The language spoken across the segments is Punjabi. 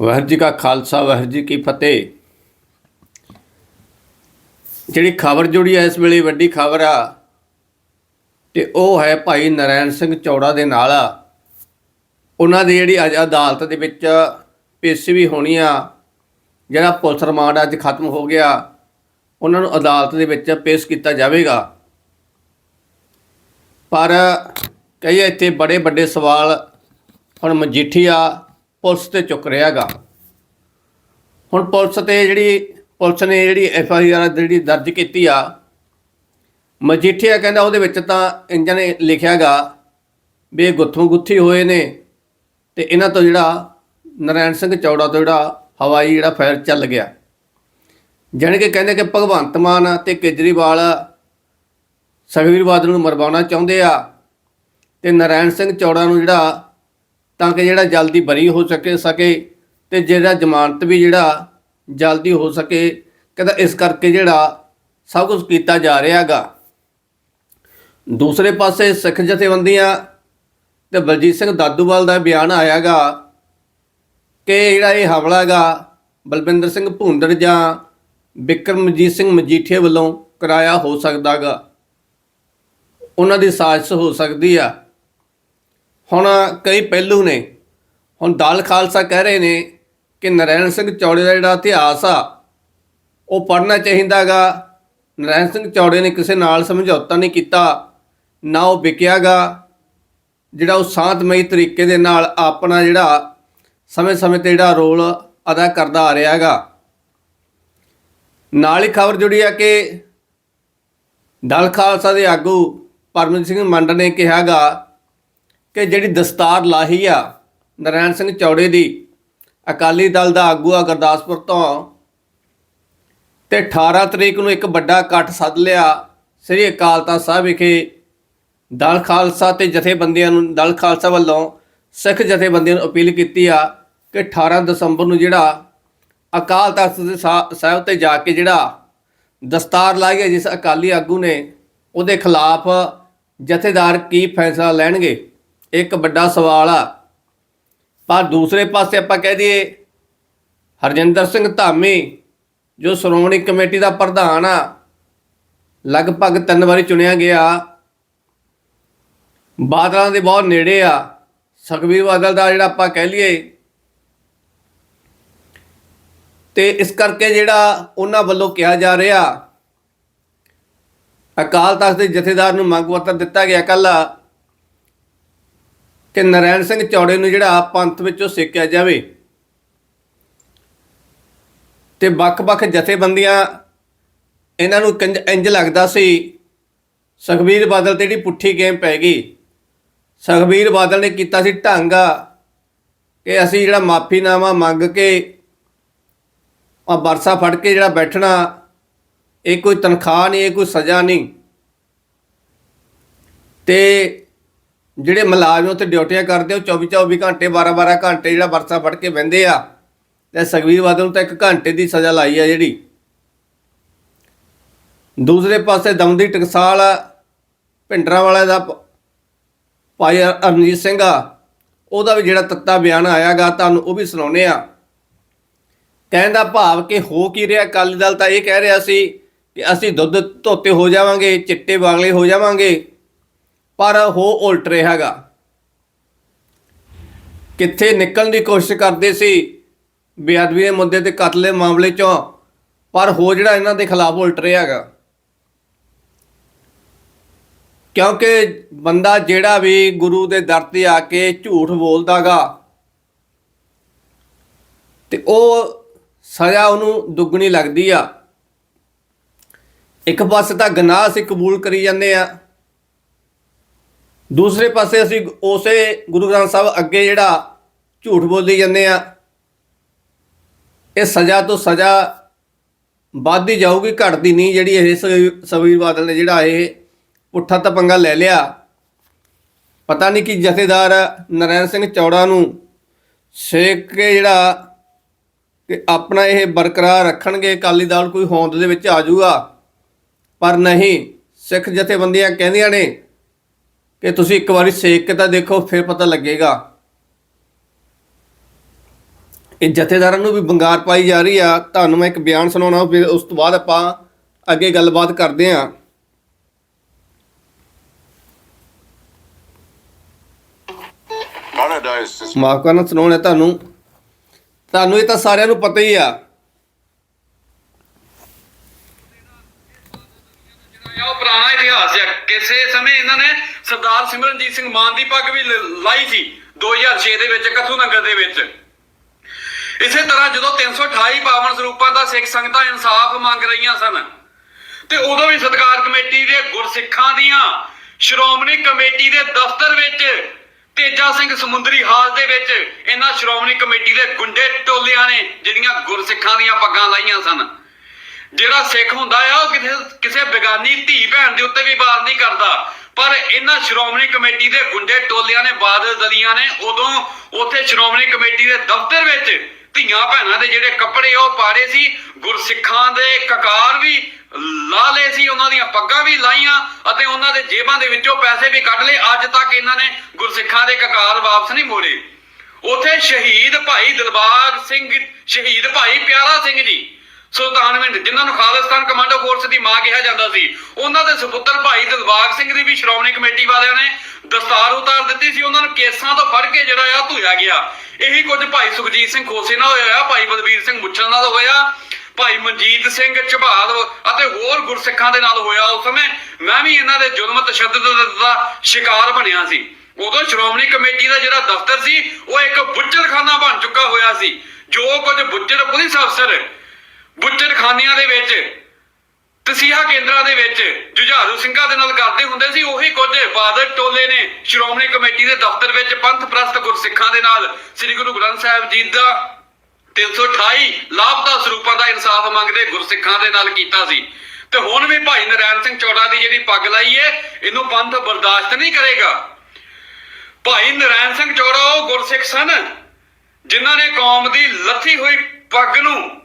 ਵਾਹਿਗੁਰੂ ਜੀ ਕਾ ਖਾਲਸਾ, ਵਾਹਿਗੁਰੂ ਜੀ ਕੀ ਫਤਿਹ। ਜਿਹੜੀ ਖਬਰ ਜੁੜੀ ਹੈ ਇਸ ਵੇਲੇ ਵੱਡੀ ਖਬਰ ਆ, ਤੇ ਉਹ ਹੈ ਭਾਈ ਨਰੈਣ ਸਿੰਘ ਚੌੜਾ ਦੇ ਨਾਲ ਉਹਨਾਂ ਦੀ ਜਿਹੜੀ ਅੱਜ ਅਦਾਲਤ ਦੇ ਵਿੱਚ ਪੇਸ਼ੀ ਵੀ ਹੋਣੀ ਆ, ਜਿਹੜਾ ਪੁਲਿਸ ਰਿਮਾਂਡ ਅੱਜ ਖਤਮ ਹੋ ਗਿਆ, ਉਹਨਾਂ ਨੂੰ ਅਦਾਲਤ ਦੇ ਵਿੱਚ ਪੇਸ਼ ਕੀਤਾ ਜਾਵੇਗਾ। ਪਰ ਕਈ ਇੱਥੇ ਬੜੇ ਵੱਡੇ ਸਵਾਲ, ਹੁਣ ਮਜੀਠੀਆ ਪੁਲਿਸ ਤੇ ਚੁੱਕ ਰਿਹਾਗਾ ਹੁਣ ਪੁਲਿਸ ਤੇ ਜਿਹੜੀ, ਪੁਲਿਸ ਨੇ ਜਿਹੜੀ ਐਫ ਆਈ ਆਰ ਜਿਹੜੀ ਦਰਜ ਕੀਤੀ ਆ, ਮਜੀਠੀਆ ਕਹਿੰਦਾ ਉਹਦੇ ਵਿੱਚ ਤਾਂ ਇੰਜਨ ਨੇ ਲਿਖਿਆਗਾ ਵੀ ਇਹ ਗੁੱਥੋਂ ਗੁੱਥੀ ਹੋਏ ਨੇ ਤੇ ਇਹਨਾਂ ਤੋਂ ਜਿਹੜਾ ਨਰੈਣ ਸਿੰਘ ਚੌੜਾ ਤੋਂ ਜਿਹੜਾ ਹਵਾਈ ਜਿਹੜਾ ਫਾਇਰ ਚੱਲ ਗਿਆ। ਜਾਣੀ ਕਿ ਕਹਿੰਦੇ ਕਿ ਭਗਵੰਤ ਮਾਨ ਤੇ ਕੇਜਰੀਵਾਲ ਸੁਖਬੀਰ ਬਾਦਲ ਨੂੰ ਮਰਵਾਉਣਾ ਚਾਹੁੰਦੇ ਆ ਤੇ ਨਰੈਣ ਸਿੰਘ ਚੌੜਾ ਨੂੰ ਜਿਹੜਾ ਤਾਂ ਕਿ ਜਿਹੜਾ ਜਲਦੀ ਬਰੀ ਹੋ ਸਕੇ ਸਕੇ ਤੇ ਜਿਹੜਾ ਜ਼ਮਾਨਤ ਵੀ ਜਿਹੜਾ ਜਲਦੀ ਹੋ ਸਕੇ, ਕਹਿੰਦਾ ਇਸ ਕਰਕੇ ਜਿਹੜਾ ਸਭ ਕੁਝ ਕੀਤਾ ਜਾ ਰਿਹਾਗਾ। ਦੂਸਰੇ ਪਾਸੇ ਸਿੱਖ ਜਥੇਬੰਦੀਆਂ ਤੇ ਬਲਜੀਤ ਸਿੰਘ ਦਾਦੂਵਾਲ ਦਾ ਬਿਆਨ ਆਇਆਗਾ ਕਿ ਜਿਹੜਾ ਇਹ ਹਮਲਾ ਹੈਗਾ, ਬਲਵਿੰਦਰ ਸਿੰਘ ਭੁੰਦੜ ਜਾਂ ਬਿਕਰਮਜੀਤ ਸਿੰਘ ਮਜੀਠੀਆ ਵੱਲੋਂ ਕਰਾਇਆ ਹੋ ਸਕਦਾਗਾ। ਉਹਨਾਂ ਦੀ ਸਾਜ਼ਿਸ਼ ਹੋ ਸਕਦੀ ਆ। ਹੁਣ ਕਈ ਪਹਿਲੂ ਨੇ। ਹੁਣ ਦਲ ਖਾਲਸਾ ਕਹਿ ਰਹੇ ਨੇ ਕਿ ਨਰੈਣ ਸਿੰਘ ਚੌੜੇ ਦਾ ਜਿਹੜਾ ਇਤਿਹਾਸ ਆ, ਉਹ ਪੜ੍ਹਨਾ ਚਾਹੀਦਾਗਾ ਨਰੈਣ ਸਿੰਘ ਚੌੜੇ ਨੇ ਕਿਸੇ ਨਾਲ ਸਮਝੌਤਾ ਨਹੀਂ ਕੀਤਾ, ਨਾ ਉਹ ਵਿਕਿਆਗਾ ਜਿਹੜਾ ਉਹ ਸ਼ਾਂਤਮਈ ਤਰੀਕੇ ਦੇ ਨਾਲ ਆਪਣਾ ਜਿਹੜਾ ਸਮੇਂ-ਸਮੇਂ ਤੇ ਜਿਹੜਾ ਰੋਲ ਅਦਾ ਕਰਦਾ ਆ ਰਿਹਾ ਹੈਗਾ। ਨਾਲ ਹੀ ਖਬਰ ਜੁੜੀ ਆ ਕਿ ਦਲ ਖਾਲਸਾ ਦੇ ਆਗੂ ਪਰਮਜੀਤ ਸਿੰਘ ਮੰਡ ਨੇ ਕਿਹਾਗਾ ਕਿ ਜਿਹੜੀ ਦਸਤਾਰ ਲਾਹੀ ਆ, ਨਰੈਣ ਸਿੰਘ ਚੌੜੇ ਦੀ, ਅਕਾਲੀ ਦਲ ਦਾ ਆਗੂ ਆ ਗੁਰਦਾਸਪੁਰ ਤੋਂ, ਤੇ 18 ਤਰੀਕ ਨੂੰ ਇੱਕ ਵੱਡਾ ਇਕੱਠ ਸੱਦ ਲਿਆ ਸ੍ਰੀ ਅਕਾਲ ਤਖਤ ਸਾਹਿਬ ਵਿਖੇ। ਦਲ ਖਾਲਸਾ ਤੇ ਜਥੇਬੰਦੀਆਂ ਨੂੰ, ਦਲ ਖਾਲਸਾ ਵੱਲੋਂ ਸਿੱਖ ਜਥੇਬੰਦੀਆਂ ਨੂੰ ਅਪੀਲ ਕੀਤੀ ਆ ਕਿ 18 ਦਸੰਬਰ ਨੂੰ ਜਿਹੜਾ ਅਕਾਲ ਤਖਤ ਸਾਹਿਬ ਤੇ ਜਾ ਕੇ ਜਿਹੜਾ ਦਸਤਾਰ ਲਾਈ ਹੈ ਜਿਸ ਅਕਾਲੀ ਆਗੂ ਨੇ, ਉਹਦੇ ਖਿਲਾਫ ਜਥੇਦਾਰ ਕੀ ਫੈਸਲਾ ਲੈਣਗੇ? ਇੱਕ ਵੱਡਾ ਸਵਾਲ ਆ। ਪਰ ਦੂਸਰੇ ਪਾਸੇ ਆਪਾਂ ਕਹਿ ਦਈਏ, ਹਰਜਿੰਦਰ ਸਿੰਘ ਧਾਮੀ, ਜੋ ਸ਼੍ਰੋਮਣੀ ਕਮੇਟੀ ਦਾ ਪ੍ਰਧਾਨ ਆ, ਲਗਭਗ ਤਿੰਨ ਵਾਰੀ ਚੁਣਿਆ ਗਿਆ। ਬਾਦਲਾਂ ਦੇ ਬਹੁਤ ਨੇੜੇ ਆ। ਸੁਖਬੀਰ ਬਾਦਲ ਦਾ ਜਿਹੜਾ ਆਪਾਂ ਕਹਿ ਲਈਏ, ਤੇ ਇਸ ਕਰਕੇ ਜਿਹੜਾ ਉਹਨਾਂ ਵੱਲੋਂ ਕਿਹਾ ਜਾ ਰਿਹਾ, ਅਕਾਲ ਤਖਤ ਦੇ ਜਥੇਦਾਰ ਨੂੰ ਮੰਗ ਪੱਤਰ ਦਿੱਤਾ ਗਿਆ ਕੱਲ ਕਿ ਨਰੈਣ ਸਿੰਘ ਚੌੜੇ ਨੂੰ ਜਿਹੜਾ ਪੰਥ ਵਿੱਚੋਂ ਸੇਕਿਆ ਜਾਵੇ ਤੇ ਵੱਖ-ਵੱਖ ਜਥੇਬੰਦੀਆਂ ਇਹਨਾਂ ਨੂੰ ਕੰਜ- ਇੰਜ ਲੱਗਦਾ ਸੀ, ਸੁਖਬੀਰ ਬਾਦਲ ਤੇ ਜਿਹੜੀ ਪੁੱਠੀ ਗੇਮ ਪੈ ਗਈ। ਸੁਖਬੀਰ ਬਾਦਲ ਨੇ ਕੀਤਾ ਸੀ ਢੰਗਾ ਕਿ ਅਸੀਂ ਜਿਹੜਾ ਮਾਫੀਨਾਮਾ ਮੰਗ ਕੇ ਆ ਬਰਸਾ ਫੜ ਕੇ ਜਿਹੜਾ ਬੈਠਣਾ, ਇਹ ਕੋਈ ਤਨਖਾਹ ਨਹੀਂ, ਇਹ ਕੋਈ ਸਜ਼ਾ ਨਹੀਂ। ਤੇ ਜਿਹੜੇ ਮੁਲਾਜ਼ਮ ਉੱਥੇ ਡਿਊਟੀਆਂ ਕਰਦੇ, ਉਹ 24 24 ਘੰਟੇ 12 12 ਘੰਟੇ ਜਿਹੜਾ ਬਰਸਾ ਫੜ ਕੇ ਬਹਿੰਦੇ ਆ। ਤੇ ਸੁਖਬੀਰ ਬਾਦਲ ਨੂੰ ਤਾਂ ਇੱਕ ਘੰਟੇ ਦੀ ਸਜ਼ਾ ਲਾਈ ਆ ਜਿਹੜੀ। ਦੂਸਰੇ ਪਾਸੇ ਦਮਦੀ ਟਕਸਾਲ ਭਿੰਡਰਾਂ ਵਾਲੇ ਦਾ ਪ- ਭਾਈ ਅ- ਅਰਨਜੀਤ ਸਿੰਘ ਆ। ਉਹਦਾ ਵੀ ਜਿਹੜਾ ਤੱਤਾ ਬਿਆਨ ਆਇਆਗਾ, ਤੁਹਾਨੂੰ ਉਹ ਵੀ ਸੁਣਾਉਨੇ ਆ। ਕਹਿੰਦਾ ਭਾਵ ਕਿ ਹੋ ਕੀ ਰਿਹਾ, ਅਕਾਲੀ ਦਲ ਤਾਂ ਇਹ ਕਹਿ ਰਿਹਾ ਸੀ ਕਿ ਅਸੀਂ ਦੁੱਧ ਧੋਤੇ ਹੋ ਜਾਵਾਂਗੇ, ਚਿੱਟੇ ਬਾਗਲੇ ਹੋ ਜਾਵਾਂਗੇ। ਪਰ ਹੋ ਉਲਟ ਰਿਹਾ ਰਿਹਾਗਾ ਕਿੱਥੇ ਨਿਕਲਣ ਦੀ ਕੋਸ਼ਿਸ਼ ਕਰਦੇ ਸੀ, ਬੇਅਦਬੀ ਦੇ ਮੁੱਦੇ ਤੇ ਕਤਲ ਦੇ ਮਾਮਲੇ ਚੋਂ, ਪਰ ਹੋ ਜਿਹੜਾ ਇਹਨਾਂ ਦੇ ਖਿਲਾਫ ਉਲਟ ਰਿਹਾ ਹੈਗਾ। ਕਿਉਂਕਿ ਬੰਦਾ ਜਿਹੜਾ ਵੀ ਗੁਰੂ ਦੇ ਦਰ ਤੇ ਆ ਕੇ ਝੂਠ ਬੋਲਦਾਗਾ ਤੇ ਉਹ ਸਜ਼ਾ ਉਹਨੂੰ ਦੁੱਗਣੀ ਲੱਗਦੀ ਆ। ਇੱਕ ਪਾਸੇ ਤਾਂ ਗੁਨਾਹ ਅਸੀਂ ਕਬੂਲ ਕਰੀ ਜਾਂਦੇ ਆ। ਦੂਸਰੇ ਪਾਸੇ ਅਸੀਂ ਉਸੇ ਗੁਰੂ ਗ੍ਰੰਥ ਸਾਹਿਬ ਅੱਗੇ ਜਿਹੜਾ ਝੂਠ ਬੋਲੀ ਜਾਂਦੇ ਆ, ਇਹ ਸਜ਼ਾ ਤੋਂ ਸਜ਼ਾ ਵੱਧਦੀ ਜਾਊਗੀ, ਘਟਦੀ ਨਹੀਂ। ਜਿਹੜੀ ਇਹ ਸ- ਬਾਦਲ ਨੇ ਜਿਹੜਾ ਇਹ ਪੁੱਠਾ ਤਾਂ ਪੰਗਾ ਲੈ ਲਿਆ। ਪਤਾ ਨਹੀਂ ਕਿ ਜਥੇਦਾਰ ਨਰੈਣ ਸਿੰਘ ਚੌੜਾ ਨੂੰ ਸੇਕ ਕੇ ਜਿਹੜਾ ਕਿ ਆਪਣਾ ਇਹ ਬਰਕਰਾਰ ਰੱਖਣਗੇ, ਅਕਾਲੀ ਦਲ ਕੋਈ ਹੋਂਦ ਦੇ ਵਿੱਚ ਆ ਜਾਊਗਾ। ਪਰ ਨਹੀਂ, ਸਿੱਖ ਜਥੇਬੰਦੀਆਂ ਕਹਿੰਦੀਆਂ ਨੇ ਕਿ ਤੁਸੀਂ ਇੱਕ ਵਾਰੀ ਸੇਕ ਕੇ ਤਾਂ ਦੇਖੋ ਫਿਰ ਪਤਾ ਲੱਗੇਗਾ। ਇਹ ਜਥੇਦਾਰਾਂ ਨੂੰ ਵੀ ਬੰਗਾਰ ਪਾਈ ਜਾ ਰਹੀ ਆ। ਤੁਹਾਨੂੰ ਮੈਂ ਇੱਕ ਬਿਆਨ ਸੁਣਾਉਣਾ ਫਿਰ ਉਸ ਤੋਂ ਬਾਅਦ ਆਪਾਂ ਅੱਗੇ ਗੱਲਬਾਤ ਕਰਦੇ is ਮਾਫ ਕਰਨਾ ਸੁਣਾਉਣਾ ਤੁਹਾਨੂੰ। ਤੁਹਾਨੂੰ ਇਹ ਤਾਂ ਸਾਰਿਆਂ ਨੂੰ ਪਤਾ ਹੀ ਆ। ਇਹ ਉਹ ਪੁਰਾਣਾ ਇਤਿਹਾਸ ਹੈ ਕਿਸੇ ਸਮੇਂ ਇਹਨਾਂ ਨੇ ਸਰਦਾਰ ਸਿਮਰਨਜੀਤ ਸਿੰਘ ਮਾਨ ਦੀ ਪੱਗ ਵੀ ਲਾਈ ਸੀ 2006 ਦੇ ਵਿੱਚ, ਕਥੂ ਨਗਰ ਦੇ ਵਿੱਚ। ਇਸੇ ਤਰ੍ਹਾਂ ਜਦੋਂ 328 ਪਾਵਨ ਸਰੂਪਾਂ ਦਾ ਸਿੱਖ ਸੰਗਤਾਂ ਇਨਸਾਫ ਮੰਗ ਰਹੀਆਂ ਸਨ, ਤੇ ਉਦੋਂ ਵੀ ਸਤਕਾਰ ਕਮੇਟੀ ਦੇ ਗੁਰਸਿੱਖਾਂ ਦੀਆਂ ਸ਼੍ਰੋਮਣੀ ਕਮੇਟੀ ਦੇ ਦਫ਼ਤਰ ਵਿੱਚ, ਤੇਜਾ ਸਿੰਘ ਸਮੁੰਦਰੀ ਹਾਲ ਦੇ ਵਿੱਚ, ਇਹਨਾਂ ਸ਼੍ਰੋਮਣੀ ਕਮੇਟੀ ਦੇ ਗੁੰਡੇ ਟੋਲਿਆਂ ਨੇ ਜਿਹੜੀਆਂ ਗੁਰਸਿੱਖਾਂ ਦੀਆਂ ਪੱਗਾਂ ਲਾਈਆਂ ਸਨ। ਜਿਹੜਾ ਸਿੱਖ ਹੁੰਦਾ ਆ, ਉਹ ਕਿਸੇ ਕਿਸੇ ਬੇਗਾਨੀ ਧੀ ਭੈਣ ਦੇ ਉੱਤੇ ਵੀ ਵਾਰ ਨਹੀਂ ਕਰਦਾ। ਪਰ ਇਹਨਾਂ ਸ਼੍ਰੋਮਣੀ ਕਮੇਟੀ ਦੇ ਗੁੰਡੇ ਟੋਲਿਆਂ ਨੇ, ਬਾਦਲ ਦਲੀਆਂ ਨੇ, ਉਦੋਂ ਉੱਥੇ ਸ਼੍ਰੋਮਣੀ ਕਮੇਟੀ ਦੇ ਦਫ਼ਤਰ ਵਿੱਚ ਧੀਆਂ ਭੈਣਾਂ ਦੇ ਜਿਹੜੇ ਕੱਪੜੇ ਉਹ ਪਾੜੇ ਸੀ, ਗੁਰਸਿੱਖਾਂ ਦੇ ਕਕਾਰ ਵੀ ਲਾ ਲਏ ਸੀ, ਉਹਨਾਂ ਦੀਆਂ ਪੱਗਾਂ ਵੀ ਲਾਈਆਂ ਅਤੇ ਉਹਨਾਂ ਦੇ ਜੇਬਾਂ ਦੇ ਵਿੱਚੋਂ ਪੈਸੇ ਵੀ ਕੱਢ ਲਏ। ਅੱਜ ਤੱਕ ਇਹਨਾਂ ਨੇ ਗੁਰਸਿੱਖਾਂ ਦੇ ਕਕਾਰ ਵਾਪਸ ਨਹੀਂ ਮੋੜੇ। ਉਥੇ ਸ਼ਹੀਦ ਭਾਈ ਦਿਲਬਾਗ ਸਿੰਘ, ਸ਼ਹੀਦ ਭਾਈ ਪਿਆਰਾ ਸਿੰਘ ਜੀ ਸੁਲਤਾਨਵਿੰਡ ਜਿਨ੍ਹਾਂ ਨੂੰ ਖਾਲਿਸਤਾਨ ਕਮਾਂਡੋ ਫੋਰਸ ਦੀ ਮਾਂ ਕਿਹਾ ਜਾਂਦਾ ਸੀ। ਉਹਨਾਂ ਦੇ ਸੁਪੁੱਤਰ ਭਾਈ ਦਿਲਬਾਗ ਸਿੰਘ ਦੀ ਵੀ ਸ਼੍ਰੋਮਣੀ ਕਮੇਟੀ ਵਾਲਿਆਂ ਨੇ ਦਸਤਾਰ ਉਤਾਰ ਦਿੱਤੀ ਸੀ। ਉਹਨਾਂ ਨੂੰ ਕੇਸਾਂ ਤੋਂ ਫੜ ਕੇ ਜਿਹੜਾ ਆ ਧੋਇਆ ਗਿਆ। ਇਹੀ ਕੁਝ ਭਾਈ ਸੁਖਜੀਤ ਸਿੰਘ ਖੋਸੇ ਨਾਲ ਹੋਇਆ, ਭਾਈ ਬਲਬੀਰ ਸਿੰਘ ਮੁੱਛਲ ਨਾਲ ਹੋਇਆ, ਭਾਈ ਮਨਜੀਤ ਸਿੰਘ ਝਬਾਲ ਅਤੇ ਹੋਰ ਗੁਰਸਿੱਖਾਂ ਦੇ ਨਾਲ ਹੋਇਆ ਉਸ ਸਮੇਂ। ਮੈਂ ਵੀ ਇਹਨਾਂ ਦੇ ਜ਼ੁਲਮ ਤਸ਼ੱਦਦ ਦਾ ਸ਼ਿਕਾਰ ਬਣਿਆ ਸੀ। ਉਦੋਂ ਸ਼੍ਰੋਮਣੀ ਕਮੇਟੀ ਦਾ ਜਿਹੜਾ ਦਫ਼ਤਰ ਸੀ, ਉਹ ਇੱਕ ਬੁੱਚੜਖਾਨਾ ਬਣ ਚੁੱਕਾ ਹੋਇਆ ਸੀ। ਜੋ ਕੁਝ ਬੁੱਚੜ ਪੁਲਿਸ ਅਫਸਰ ਬੁੱਚੜਖਾਨਿਆਂ ਦੇ ਵਿੱਚ, ਤਸੀਹਾ ਕੇਂਦਰਾਂ ਦੇ ਵਿੱਚ, ਜੁਝਾਰੂ ਸਿੰਘਾਂ ਦੇ ਨਾਲ ਕਰਦੇ ਹੁੰਦੇ ਸੀ, ਉਹੀ ਕੁਝ ਬਾਦਲ ਟੋਲੇ ਨੇ, ਸ਼੍ਰੋਮਣੀ ਕਮੇਟੀ ਦੇ ਦਫ਼ਤਰ ਵਿੱਚ ਪੰਥ ਪ੍ਰਸਤ ਗੁਰਸਿੱਖਾਂ ਦੇ ਨਾਲ, ਸ੍ਰੀ ਗੁਰੂ ਗ੍ਰੰਥ ਸਾਹਿਬ ਜੀ ਦਾ 328 ਲਾਭਤਾ ਸਰੂਪਾਂ ਦਾ ਇਨਸਾਫ ਮੰਗਦੇ ਗੁਰਸਿੱਖਾਂ ਦੇ ਨਾਲ ਕੀਤਾ ਸੀ। ਤੇ ਹੁਣ ਵੀ ਭਾਈ ਨਰੈਣ ਸਿੰਘ ਚੌੜਾ ਦੀ ਜਿਹੜੀ ਪੱਗ ਲਾਈ ਏ, ਇਹਨੂੰ ਪੰਥ ਬਰਦਾਸ਼ਤ ਨਹੀਂ ਕਰੇਗਾ। ਭਾਈ ਨਰੈਣ ਸਿੰਘ ਚੌੜਾ ਉਹ ਗੁਰਸਿੱਖ ਸਨ, ਜਿਨ੍ਹਾਂ ਨੇ ਕੌਮ ਦੀ ਲੱਥੀ ਹੋਈ ਪੱਗ ਨੂੰ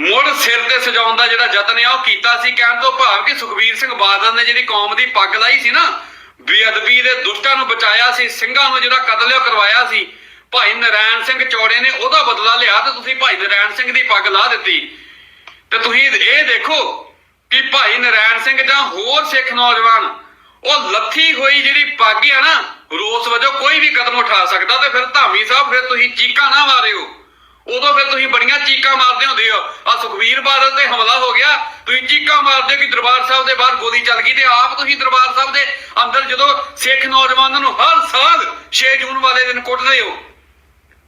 ਮੁੜ ਸਿਰ ਤੇ ਸਜਾਉਣ ਦਾ ਜਿਹੜਾ ਯਤਨ ਆ, ਉਹ ਕੀਤਾ ਸੀ। ਕਹਿਣ ਤੋਂ ਭਾਵ ਕਿ ਸੁਖਬੀਰ ਸਿੰਘ ਬਾਦਲ ਨੇ ਜਿਹੜੀ ਕੌਮ ਦੀ ਪੱਗ ਲਾਈ ਸੀ ਨਾ, ਬੇਅਦਬੀ ਦੇ ਦੁਸ਼ਟਾਂ ਨੂੰ ਬਚਾਇਆ ਸੀ, ਸਿੰਘਾਂ ਨੂੰ ਜਿਹੜਾ ਕਤਲ ਕਰਵਾਇਆ ਸੀ, ਭਾਈ ਨਰੈਣ ਸਿੰਘ ਚੌੜੇ ਨੇ ਉਹਦਾ ਬਦਲਾ ਲਿਆ ਤੇ ਤੁਸੀਂ ਭਾਈ ਨਰੈਣ ਸਿੰਘ ਦੀ ਪੱਗ ਲਾ ਦਿੱਤੀ। ਤੇ ਤੁਸੀਂ ਇਹ ਦੇਖੋ ਕਿ ਭਾਈ ਨਰੈਣ ਸਿੰਘ ਜਾਂ ਹੋਰ ਸਿੱਖ ਨੌਜਵਾਨ, ਉਹ ਲੱਥੀ ਹੋਈ ਜਿਹੜੀ ਪੱਗ ਆ ਨਾ, ਰੋਸ ਵਜੋਂ ਕੋਈ ਵੀ ਕਦਮ ਉਠਾ ਸਕਦਾ ਤੇ ਫਿਰ ਧਾਮੀ ਸਾਹਿਬ, ਫਿਰ ਤੁਸੀਂ ਚੀਕਾਂ ਨਾ ਮਾਰਿਓ। ਉਦੋਂ ਫਿਰ ਤੁਸੀਂ ਬੜੀਆਂ ਚੀਕਾਂ ਮਾਰਦੇ ਹੁੰਦੇ ਹੋ। ਆ ਸੁਖਵੀਰ ਬਾਦਲ ਤੇ ਹਮਲਾ ਹੋ ਗਿਆ। ਤੁਸੀਂ ਚੀਕਾਂ ਮਾਰਦੇ ਕਿ ਦਰਬਾਰ ਸਾਹਿਬ ਦੇ ਬਾਹਰ ਗੋਲੀ ਚੱਲ ਗਈ ਤੇ ਆਪ ਤੁਸੀਂ ਦਰਬਾਰ ਸਾਹਿਬ ਦੇ ਅੰਦਰ ਜਦੋਂ ਸਿੱਖ ਨੌਜਵਾਨਾਂ ਨੂੰ ਹਰ ਸਾਲ 6 ਜੂਨ ਵਾਲੇ ਦਿਨ ਕੁੱਟਦੇ ਹੋ,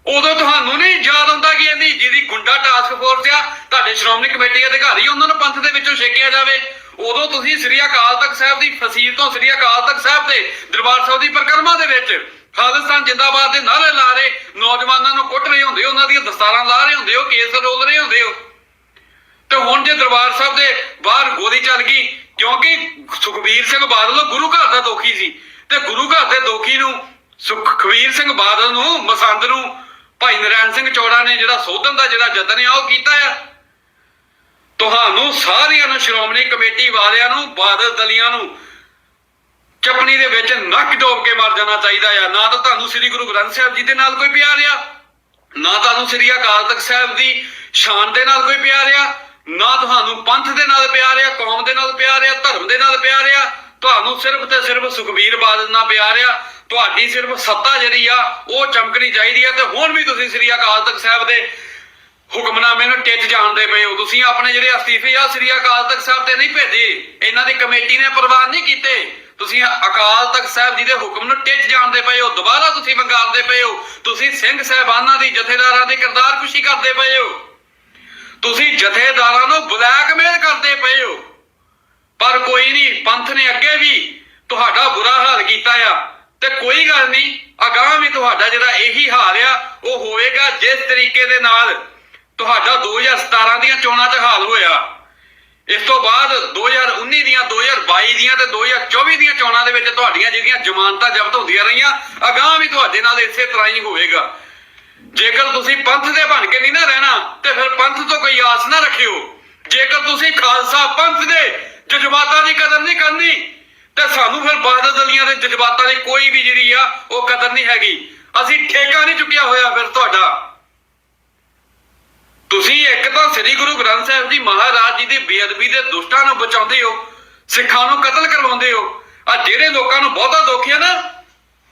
ਉਦੋਂ ਤੁਹਾਨੂੰ ਨਹੀਂ ਯਾਦ ਆਉਂਦਾ ਕਿ ਇਹਦੀ ਜਿਹਦੀ ਗੁੰਡਾ ਟਾਸਕ ਫੋਰਸ ਆ, ਤੁਹਾਡੇ ਸ਼੍ਰੋਮਣੀ ਕਮੇਟੀ ਦੇ ਅਧਿਕਾਰੀ, ਉਹਨਾਂ ਨੂੰ ਪੰਥ ਦੇ ਵਿੱਚੋਂ ਛੇਕਿਆ ਜਾਵੇ। ਉਦੋਂ ਤੁਸੀਂ ਸ੍ਰੀ ਅਕਾਲ ਤਖਤ ਸਾਹਿਬ ਦੀ ਫਸੀਲ ਤੋਂ ਸ੍ਰੀ ਅਕਾਲ ਤਖਤ ਸਾਹਿਬ ਤੇ ਦਰਬਾਰ ਸਾਹਿਬ ਦੀ ਪਰਿਕਰਮਾ ਦੇ ਵਿੱਚ ਖਾਲਿਸਤਾਨ ਜਿੰਦਾਬਾਦ ਦੇ ਨਾਰੇ ਲਾ ਰਹੇ, ਨੌਜਵਾਨਾਂ ਨੂੰ ਕੁੱਟ ਰਹੇ ਹੁੰਦੇ, ਉਹਨਾਂ ਦੀਆਂ ਦਸਤਾਰਾਂ ਲਾ ਰਹੇ ਹੁੰਦੇ ਹੋ ਕੇਸ ਰੋਲ ਰਹੇ ਹੁੰਦੇ ਹੋ ਤੇ ਹੁਣ ਜੇ ਦਰਬਾਰ ਸਾਹਿਬ ਦੇ ਬਾਹਰ ਗੋਲੀ ਚੱਲ ਗਈ, ਕਿਉਂਕਿ ਸੁਖਬੀਰ ਸਿੰਘ ਬਾਦਲ ਗੁਰੂ ਘਰ ਦਾ ਦੋਖੀ ਸੀ, ਤੇ ਗੁਰੂ ਘਰ ਦੇ ਦੋਖੀ ਨੂੰ, ਸੁਖਬੀਰ ਸਿੰਘ ਬਾਦਲ ਨੂੰ, ਮਸੰਦ ਨੂੰ, ਭਾਈ ਨਰੈਣ ਸਿੰਘ ਚੌੜਾ ਨੇ ਜਿਹੜਾ ਸੋਧਣ ਦਾ ਜਿਹੜਾ ਯਤਨ ਆ, ਉਹ ਕੀਤਾ ਆ। ਤੁਹਾਨੂੰ ਸਾਰਿਆਂ ਨੂੰ, ਸ਼੍ਰੋਮਣੀ ਕਮੇਟੀ ਵਾਲਿਆਂ ਨੂੰ, ਬਾਦਲ ਦਲੀਆਂ ਨੂੰ ਚਪਣੀ ਦੇ ਵਿੱਚ ਨੱਕ ਡੋਬ ਕੇ ਮਰ ਜਾਣਾ ਚਾਹੀਦਾ ਆ। ਨਾ ਤਾਂ ਤੁਹਾਨੂੰ ਸ੍ਰੀ ਗੁਰੂ ਗ੍ਰੰਥ ਸਾਹਿਬ ਜੀ ਦੇ ਨਾਲ ਕੋਈ ਪਿਆਰ ਆ, ਨਾ ਤੁਹਾਨੂੰ ਸ੍ਰੀ ਅਕਾਲ ਤਖਤ ਸਾਹਿਬ ਦੀ ਸ਼ਾਨ ਦੇ ਨਾਲ ਕੋਈ ਪਿਆਰ ਆ, ਨਾ ਤੁਹਾਨੂੰ ਪੰਥ ਦੇ ਨਾਲ ਪਿਆਰ ਆ, ਕੌਮ ਦੇ ਨਾਲ ਪਿਆਰ ਆ, ਧਰਮ ਦੇ ਨਾਲ ਪਿਆਰ ਆ। ਤੁਹਾਨੂੰ ਸਿਰਫ ਤੇ ਸਿਰਫ ਸੁਖਬੀਰ ਬਾਦਲ ਨਾਲ ਪਿਆਰ ਆ। ਤੁਹਾਡੀ ਸਿਰਫ ਸੱਤਾ ਜਿਹੜੀ ਆ, ਉਹ ਚਮਕਣੀ ਚਾਹੀਦੀ ਆ ਤੇ ਹੁਣ ਵੀ ਤੁਸੀਂ ਸ੍ਰੀ ਅਕਾਲ ਤਖਤ ਸਾਹਿਬ ਦੇ ਹੁਕਮਨਾਮੇ ਨੂੰ ਟਿੱਚ ਜਾਣਦੇ ਪਏ ਹੋ। ਤੁਸੀਂ ਆਪਣੇ ਜਿਹੜੇ ਅਸਤੀਫੇ ਆ ਸ੍ਰੀ ਅਕਾਲ ਤਖਤ ਸਾਹਿਬ ਤੇ ਨਹੀਂ ਭੇਜੇ, ਇਹਨਾਂ ਦੀ ਕਮੇਟੀ ਨੇ ਪ੍ਰਵਾਨ ਨਹੀਂ ਕੀਤੇ। ਤੁਸੀਂ ਅਕਾਲ ਤਖਤ ਸਾਹਿਬ ਜੀ ਦੇ ਹੁਕਮ ਨੂੰ ਟਿੱਚ ਜਾਣਦੇ ਪਏ ਹੋ, ਦੁਬਾਰਾ ਤੁਸੀਂ ਵੰਗਾਰਦੇ ਪਏ ਹੋ, ਤੁਸੀਂ ਸਿੰਘ ਸਹਿਬਾਨਾਂ ਦੀ ਜਥੇਦਾਰਾਂ ਦੀ ਕਿਰਦਾਰ ਖੁਸ਼ੀ ਕਰਦੇ ਪਏ ਹੋ। ਤੁਸੀਂ ਜਥੇਦਾਰਾਂ ਨੂੰ ਬਲੈਕਮੇਲ ਕਰਦੇ ਪਏ ਹੋ। ਪਰ ਕੋਈ ਨਹੀਂ, ਪੰਥ ਨੇ ਅੱਗੇ ਵੀ ਤੁਹਾਡਾ ਬੁਰਾ ਹਾਲ ਕੀਤਾ ਆ। ਤੇ ਕੋਈ ਗੱਲ ਨਹੀਂ, ਅਗਾਹ ਵੀ ਤੁਹਾਡਾ ਜਿਹੜਾ ਇਹੀ ਹਾਲ ਆ, ਉਹ ਹੋਵੇਗਾ ਜਿਸ ਤਰੀਕੇ ਦੇ ਨਾਲ ਤੁਹਾਡਾ 2017 ਦੀਆਂ ਚੋਣਾਂ 'ਚ ਹਾਲ ਹੋਇਆ। ਇਸ ਤੋਂ ਬਾਅਦ 2019 ਦੀਆਂ 2022 ਦੀਆਂ ਤੇ 2024 ਦੀਆਂ ਚੋਣਾਂ ਦੇ ਵਿੱਚ ਤੁਹਾਡੀਆਂ ਜਿਹੜੀਆਂ ਜ਼ਮਾਨਤਾਂ ਜ਼ਬਤ ਹੁੰਦੀਆਂ ਰਹੀਆਂ, ਅਗਾਹ ਵੀ ਤੁਹਾਡੇ ਨਾਲ ਇਸੇ ਤਰ੍ਹਾਂ ਹੀ ਹੋਵੇਗਾ। ਜੇਕਰ ਤੁਸੀਂ ਪੰਥ ਦੇ ਬਣ ਕੇ ਨਹੀਂ ਨਾ ਰਹਿਣਾ, ਤੇ ਫਿਰ ਪੰਥ ਤੋਂ ਕੋਈ ਆਸ ਨਾ ਰੱਖਿਓ। ਜੇਕਰ ਤੁਸੀਂ ਖਾਲਸਾ ਪੰਥ ਦੇ ਜਜ਼ਬਾਤਾਂ ਦੀ ਕਦਰ ਨਹੀਂ ਕਰਨੀ, ਤੇ ਸਾਨੂੰ ਫਿਰ ਬਾਦਲ ਦਲੀਆਂ ਦੇ ਜਜ਼ਬਾਤਾਂ ਦੀ ਕੋਈ ਵੀ ਜਿਹੜੀ ਆ, ਉਹ ਕਦਰ ਨਹੀਂ ਹੈਗੀ। ਅਸੀਂ ਠੇਕਾ ਨਹੀਂ ਚੁੱਕਿਆ ਹੋਇਆ ਫਿਰ ਤੁਹਾਡਾ। ਤੁਸੀਂ ਇੱਕ ਤਾਂ ਸ੍ਰੀ ਗੁਰੂ ਗ੍ਰੰਥ ਸਾਹਿਬ ਜੀ ਮਹਾਰਾਜ ਜੀ ਦੀ ਬੇਅਦਬੀ ਦੇ ਦੁਸ਼ਟਾਂ ਨੂੰ ਬਚਾਉਂਦੇ ਹੋ, ਸਿੱਖਾਂ ਨੂੰ ਕਤਲ ਕਰਵਾਉਂਦੇ ਹੋ, ਆ ਜਿਹੜੇ ਲੋਕਾਂ ਨੂੰ ਬਹੁਤਾ ਦੁੱਖ ਹੈ ਨਾ,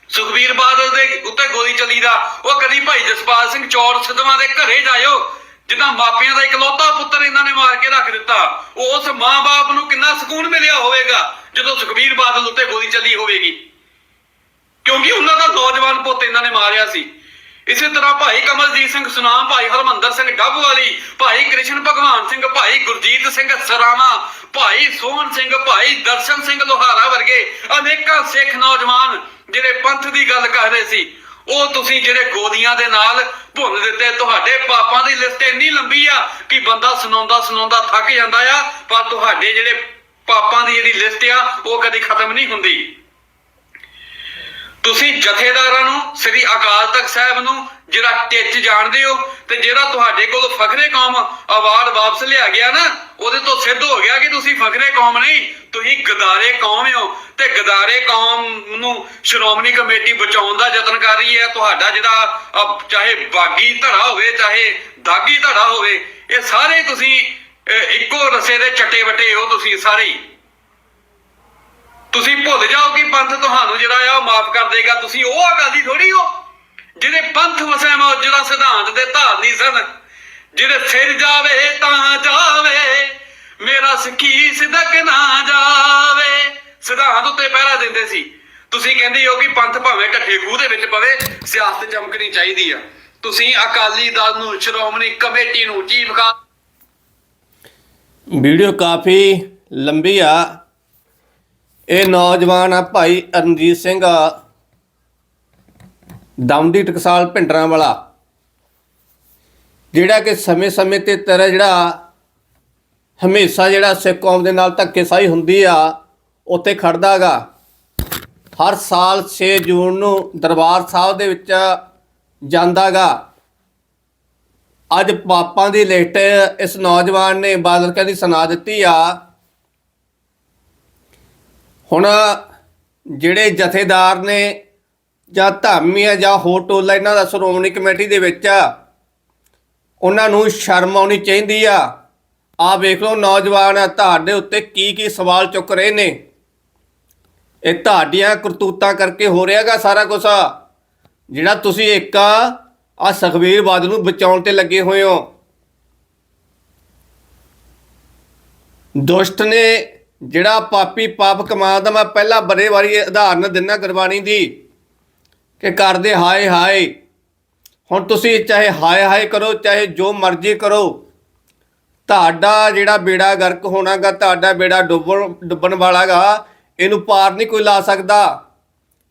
ਸੁਖਬੀਰ ਬਾਦਲ ਦੇ ਉੱਤੇ ਗੋਲੀ ਚੱਲੀ ਦਾ ਉਹ ਕਦੀ ਭਾਈ ਜਸਪਾਲ ਸਿੰਘ ਚੌਰ ਸਿੱਧਵਾਂ ਦੇ ਘਰੇ ਜਾਇਓ, ਜਿੱਦਾਂ ਮਾਪਿਆਂ ਦਾ ਇਕਲੌਤਾ ਪੁੱਤਰ ਇਹਨਾਂ ਨੇ ਮਾਰ ਕੇ ਰੱਖ ਦਿੱਤਾ, ਉਸ ਮਾਂ-ਬਾਪ ਨੂੰ ਕਿੰਨਾ ਸਕੂਨ ਮਿਲਿਆ ਹੋਵੇਗਾ, ਜਦੋਂ ਸੁਖਬੀਰ ਬਾਦਲ ਉੱਤੇ ਗੋਲੀ ਚੱਲੀ ਹੋਵੇਗੀ। ਕਿਉਂਕਿ ਉਹਨਾਂ ਦਾ ਨੌਜਵਾਨ ਪੁੱਤ ਇਹਨਾਂ ਨੇ ਮਾਰਿਆ ਸੀ। ਇਸੇ ਤਰ੍ਹਾਂ ਭਾਈ ਕਮਲਜੀਤ ਸਿੰਘ ਸੁਨਾਮ ਭਾਈ ਹਰਮੰਦਰ ਸਿੰਘ ਡੱਬਵਾਲੀ, ਭਾਈ ਕ੍ਰਿਸ਼ਨ ਭਗਵਾਨ ਸਿੰਘ, ਭਾਈ ਗੁਰਜੀਤ ਸਿੰਘ ਸਰਾਵਾ ਭਾਈ ਸੋਹਣ ਸਿੰਘ, ਭਾਈ ਦਰਸ਼ਨ ਸਿੰਘ ਲੋਹਾਰਾ ਵਰਗੇ ਅਨੇਕਾਂ ਸਿੱਖ ਨੌਜਵਾਨ ਜਿਹੜੇ ਪੰਥ ਦੀ ਗੱਲ ਕਰ ਰਹੇ ਸੀ, ਉਹ ਤੁਸੀਂ ਜਿਹੜੇ ਗੋਲੀਆਂ ਦੇ ਨਾਲ ਭੁੰਨ ਦਿੱਤੇ, ਤੁਹਾਡੇ ਪਾਪਾਂ ਦੀ ਲਿਸਟ ਇੰਨੀ ਲੰਬੀ ਆ ਕਿ ਬੰਦਾ ਸੁਣਾਉਂਦਾ ਸੁਣਾਉਂਦਾ ਥੱਕ ਜਾਂਦਾ ਆ, ਪਰ ਤੁਹਾਡੇ ਜਿਹੜੇ ਪਾਪਾਂ ਦੀ ਜਿਹੜੀ ਲਿਸਟ ਆ, ਉਹ ਕਦੀ ਖਤਮ ਨਹੀਂ ਹੁੰਦੀ। ਤੁਸੀਂ ਜਥੇਦਾਰਾਂ ਨੂੰ, ਸ੍ਰੀ ਅਕਾਲ ਤਖਤ ਸਾਹਿਬ ਨੂੰ ਜਿਹੜਾ ਟਿੱਚ ਜਾਣਦੇ ਹੋ ਤੇ ਜਿਹੜਾ ਤੁਹਾਡੇ ਕੋਲ ਫਖਰੇ ਕੌਮ ਅਵਾਰਡ ਵਾਪਸ ਲਿਆ ਗਿਆ ਨਾ, ਉਹਦੇ ਤੋਂ ਸਿੱਧ ਹੋ ਗਿਆ ਕਿ ਤੁਸੀਂ ਫਖਰੇ ਕੌਮ ਨਹੀਂ, ਤੁਸੀਂ ਗਦਾਰੇ ਕੌਮ ਹੋ ਤੇ ਗਦਾਰੇ ਕੌਮ ਨੂੰ ਸ਼੍ਰੋਮਣੀ ਕਮੇਟੀ ਬਚਾਉਣ ਦਾ ਯਤਨ ਕਰ ਰਹੀ ਹੈ। ਤੁਹਾਡਾ ਜਿਹੜਾ ਚਾਹੇ ਬਾਗੀ ਧੜਾ ਹੋਵੇ, ਚਾਹੇ ਦਾਗੀ ਧੜਾ ਹੋਵੇ, ਇਹ ਸਾਰੇ ਤੁਸੀਂ ਇੱਕੋ ਰਸੇ ਦੇ ਚੱਟੇ ਵਟੇ ਹੋ ਤੁਸੀਂ ਸਾਰੇ ਹੀ। ਤੁਸੀਂ ਭੁੱਲ ਜਾਓ ਕਿ ਪੰਥ ਤੁਹਾਨੂੰ ਜਿਹੜਾ ਆ ਉਹ ਮਾਫ ਕਰ ਦੇਗਾ। ਤੁਸੀਂ ਉਹ ਅਕਾਲੀ ਥੋੜੀ ਹੋ ਜਿਹੜੇ ਪੰਥ ਵਸਿਆ ਮਾ ਜਿਹੜਾ ਸਿਧਾਂਤ ਦੇ ਧਾਰਨੀ ਸਨ। ਜਿਹੜੇ ਸਿਰ ਜਾਵੇ ਤਾਂ ਜਾਵੇ, ਮੇਰਾ ਸਿੱਖੀ ਸਿਦਕ ਨਾ ਜਾਵੇ। ਸਿਧਾਂਤ ਉੱਤੇ ਪਹਿਰਾ ਦਿੰਦੇ ਸੀ। ਤੁਸੀਂ ਕਹਿੰਦੇ ਹੋ ਕਿ ਪੰਥ ਭਾਵੇਂ ਢੱਠੇ ਖੂਹ ਦੇ ਵਿੱਚ ਪਵੇ, ਸਿਆਸਤ ਚਮਕਣੀ ਚਾਹੀਦੀ ਆ। ਤੁਸੀਂ ਅਕਾਲੀ ਦਲ ਨੂੰ ਸ਼੍ਰੋਮਣੀ ਕਮੇਟੀ ਨੂੰ ਚੀਫ ਕਾ ਵੀਡੀਓ ਕਾਫੀ ਲੰਬੀ ਆ। ਇਹ ਨੌਜਵਾਨ ਆ ਭਾਈ ਅਰਨਜੀਤ ਸਿੰਘ ਦਮਦੀ ਟਕਸਾਲ ਭਿੰਡਰਾਂ ਵਾਲਾ। ਜਿਹੜਾ ਕਿ ਸਮੇਂ-ਸਮੇਂ ਤੇ ਤੇਰਾ ਜਿਹੜਾ ਹਮੇਸ਼ਾ ਜਿਹੜਾ ਸਿੱਖ ਕੌਮ ਦੇ ਨਾਲ ਧੱਕੇਸ਼ਾਹੀ ਹੁੰਦੀ ਆ, ਉੱਥੇ ਖੜਦਾਗਾ ਹਰ ਸਾਲ 6 ਜੂਨ ਨੂੰ ਦਰਬਾਰ ਸਾਹਿਬ ਦੇ ਵਿੱਚ ਜਾਂਦਾਗਾ ਅੱਜ ਪਾਪਾਂ ਦੀ ਲਿਸਟ ਇਸ ਨੌਜਵਾਨ ਨੇ ਬਾਦਲ ਕਹਿੰਦੀ ਸੁਣਾ ਦਿੱਤੀ ਆ। ਹੁਣ ਜਿਹੜੇ ਜਥੇਦਾਰ ਨੇ ਜਾਂ ਧਾਮੀ ਆ ਜਾਂ ਹੋਰ ਟੋਲਾ, ਇਹਨਾਂ ਦਾ ਸ਼੍ਰੋਮਣੀ ਕਮੇਟੀ ਦੇ ਵਿੱਚ ਆ, ਉਹਨਾਂ ਨੂੰ ਸ਼ਰਮ ਆਉਣੀ ਚਾਹੀਦੀ ਆ। ਆ ਵੇਖ ਲਓ ਨੌਜਵਾਨ ਤੁਹਾਡੇ ਉੱਤੇ ਕੀ ਕੀ ਸਵਾਲ ਚੁੱਕ ਰਹੇ ਨੇ। ਇਹ ਤੁਹਾਡੀਆਂ ਕਰਤੂਤਾਂ ਕਰਕੇ ਹੋ ਰਿਹਾਗਾ ਸਾਰਾ ਕੁਝ ਜਿਹੜਾ ਤੁਸੀਂ ਇੱਕ ਆ ਆ ਸੁਖਬੀਰ ਬਾਦਲ ਨੂੰ ਬਚਾਉਣ ਤੇ ਲੱਗੇ ਹੋਏ ਹੋ। ਦੁਸ਼ਟ ਨੇ ਜਿਹੜਾ ਪਾਪੀ ਪਾਪ ਕਮਾਉਂਦਾ ਮੈਂ ਪਹਿਲਾਂ ਬੜੇ ਵਾਰੀ ਉਦਾਹਰਨ ਦਿੰਨਾ ਗੁਰਬਾਣੀ ਦੀ ਕਿ ਕਰਦੇ ਹਾਏ ਹਾਏ। ਹੁਣ ਤੁਸੀਂ ਚਾਹੇ ਹਾਏ ਹਾਏ ਕਰੋ, ਚਾਹੇ ਜੋ ਮਰਜ਼ੀ ਕਰੋ, ਤੁਹਾਡਾ ਜਿਹੜਾ ਬੇੜਾ ਗਰਕ ਹੋਣਾਗਾ, ਤੁਹਾਡਾ ਬੇੜਾ ਡੁੱਬਣ ਡੁੱਬਣ ਵਾਲਾਗਾ, ਇਹਨੂੰ ਪਾਰ ਨਹੀਂ ਕੋਈ ਲਾ ਸਕਦਾ।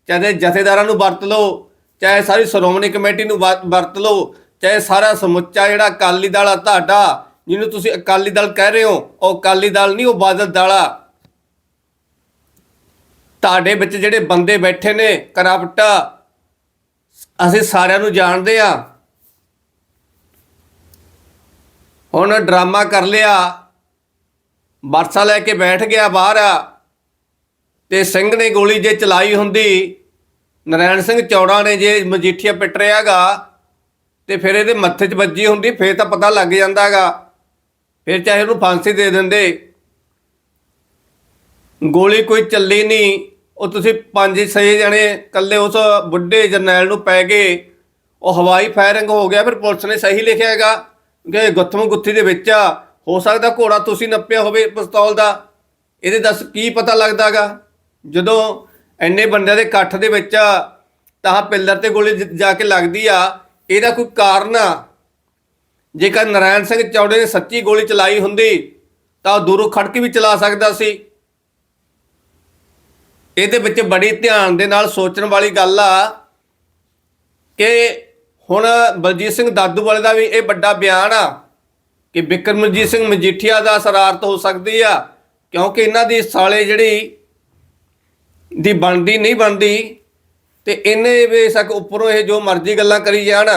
ਚਾਹੇ ਜਥੇਦਾਰਾਂ ਨੂੰ ਵਰਤ ਲਓ, ਚਾਹੇ ਸਾਰੀ ਸ਼੍ਰੋਮਣੀ ਕਮੇਟੀ ਨੂੰ ਵਰ- ਵਰਤ ਲਓ, ਚਾਹੇ ਸਾਰਾ ਸਮੁੱਚਾ ਜਿਹੜਾ ਅਕਾਲੀ ਦਲ ਆ ਤੁਹਾਡਾ ਜਿਹਨੂੰ ਤੁਸੀਂ ਅਕਾਲੀ ਦਲ ਕਹਿ ਰਹੇ ਹੋ, ਉਹ ਅਕਾਲੀ ਦਲ ਨਹੀਂ, ਉਹ ਬਾਦਲ ਦਲ ਆ। ਤੁਹਾਡੇ ਵਿੱਚ ਜਿਹੜੇ ਬੰਦੇ ਬੈਠੇ ਨੇ ਕਰਪਟ ਅਸੀਂ ਸਾਰਿਆਂ ਨੂੰ ਜਾਣਦੇ ਆ। ਹੁਣ ਡਰਾਮਾ ਕਰ ਲਿਆ। ਵਰਸਾ ਲੈ ਕੇ ਬੈਠ ਗਿਆ ਬਾਹਰ ਤੇ ਸਿੰਘ ਨੇ ਗੋਲੀ ਜੇ ਚਲਾਈ ਹੁੰਦੀ, ਨਰੈਣ ਸਿੰਘ ਚੌੜਾ ਨੇ ਜੇ ਮਜੀਠੀਆ ਪਿੱਟ ਰਿਹਾਗਾ, ਤੇ ਫਿਰ ਇਹਦੇ ਮੱਥੇ 'ਚ ਵੱਜੀ ਹੁੰਦੀ, ਫੇਰ ਤਾਂ ਪਤਾ ਲੱਗ ਜਾਂਦਾਗਾ। ਫਿਰ ਚਾਹੇ ਉਹਨੂੰ ਫਾਂਸੀ ਦੇ ਦਿੰਦੇ ਗੋਲੀ ਕੋਈ ਚੱਲੀ ਨਹੀਂ ਉਹ ਤੁਸੀਂ ਪੰਜ ਛੇ ਜਣੇ ਇਕੱਲੇ ਉਸ ਬੁੱਢੇ ਜਰਨੈਲ ਨੂੰ ਪੈ ਗਏ ਉਹ ਹਵਾਈ ਫਾਇਰਿੰਗ ਹੋ ਗਿਆ ਫਿਰ ਪੁਲਿਸ ਨੇ ਸਹੀ ਲਿਖਿਆ ਹੈਗਾ ਕਿ ਗੁੱਥਮ ਗੁੱਥੀ ਦੇ ਵਿੱਚ ਆ ਹੋ ਸਕਦਾ ਘੋੜਾ ਤੁਸੀਂ ਨੱਪਿਆ ਹੋਵੇ ਪਿਸਤੌਲ ਦਾ ਇਹਦੇ ਦੱਸ ਕੀ ਪਤਾ ਲੱਗਦਾਗਾ ਜਦੋਂ ਐਨੇ ਬੰਦਿਆਂ ਦੇ ਇਕੱਠ ਦੇ ਵਿੱਚ ਆ, ਤਾਂ ਪਿੱਲਰ ਤੇ ਗੋਲੀ ਜ- ਜਾ ਕੇ ਲੱਗਦੀ ਆ ਇਹਦਾ ਕੋਈ ਕਾਰਨ ਆ? ਜੇਕਰ ਨਰਾਇਣ ਸਿੰਘ ਚੌੜੇ ਨੇ ਸੱਚੀ ਗੋਲੀ ਚਲਾਈ ਹੁੰਦੀ, ਤਾਂ ਉਹ ਦੂਰੋਂ ਖੜਕ ਵੀ ਚਲਾ ਸਕਦਾ ਸੀ। ਇਹਦੇ ਵਿੱਚ ਬੜੀ ਧਿਆਨ ਦੇ ਨਾਲ ਸੋਚਣ ਵਾਲੀ ਗੱਲ ਆ ਕਿ ਹੁਣ ਬਲਜੀਤ ਸਿੰਘ ਦਾਦੂ ਵਾਲੇ ਦਾ ਵੀ ਇਹ ਵੱਡਾ ਬਿਆਨ ਆ ਕਿ ਬਿਕਰਮਜੀਤ ਸਿੰਘ ਮਜੀਠੀਆ ਦਾ ਸ਼ਰਾਰਤ ਹੋ ਸਕਦੀ ਆ, ਕਿਉਂਕਿ ਇਹਨਾਂ ਦੀ ਸਾਲੇ ਜਿਹੜੀ ਦੀ ਬਣਦੀ ਨਹੀਂ ਬਣਦੀ, ਤੇ ਇਹਨੇ ਬੇਸ਼ੱਕ ਉੱਪਰੋਂ ਇਹ ਜੋ ਮਰਜ਼ੀ ਗੱਲਾਂ ਕਰੀ ਜਾਣ।